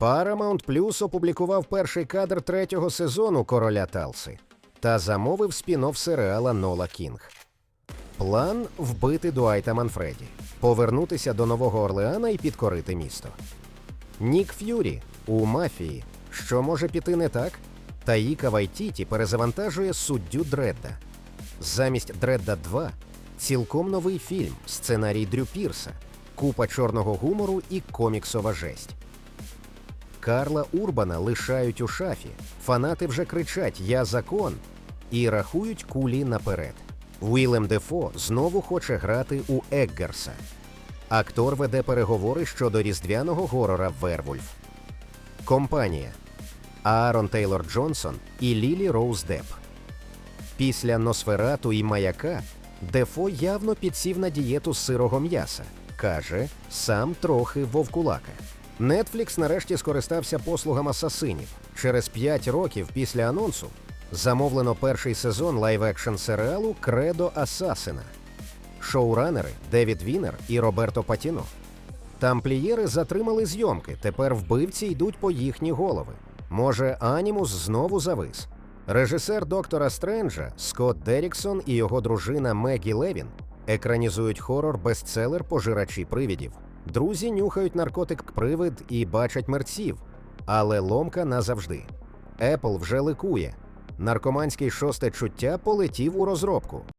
Paramount Plus опублікував перший кадр третього сезону Короля Талси та замовив спін-офф серіала Нола Кінг. План вбити Дуайта Манфреді, повернутися до Нового Орлеана і підкорити місто. Нік Ф'юрі у мафії. Що може піти не так? Таїка Вайтіті перезавантажує суддю Дредда. Замість Дредда 2 цілком новий фільм, сценарій Дрю Пірса, купа чорного гумору і коміксова жесть. Карла Урбана лишають у шафі. Фанати вже кричать Я закон і рахують кулі наперед. Уілем Дефо знову хоче грати у Еггерса. Актор веде переговори щодо різдвяного горора Вервульф. Компанія Аарон Тейлор Джонсон і Лілі Роуз Депп. Після Носферату і Маяка Дефо явно підсів на дієту сирого м'яса. Каже, сам трохи вовкулака. Netflix нарешті скористався послугам асасинів. Через 5 років після анонсу замовлено перший сезон лайв-екшн серіалу Кредо Асасина. Шоуранери Девід Вінер і Роберто Патіно. Тамплієри затримали зйомки. Тепер вбивці йдуть по їхні голови. Може, Анімус знову завис. Режисер доктора Стренджа Скотт Деріксон і його дружина Мегі Левін екранізують хорор бестселер Пожирачі привідів. Друзі нюхають наркотик привид і бачать мерців, але ломка назавжди. Apple вже ликує. Наркоманський шосте чуття полетів у розробку.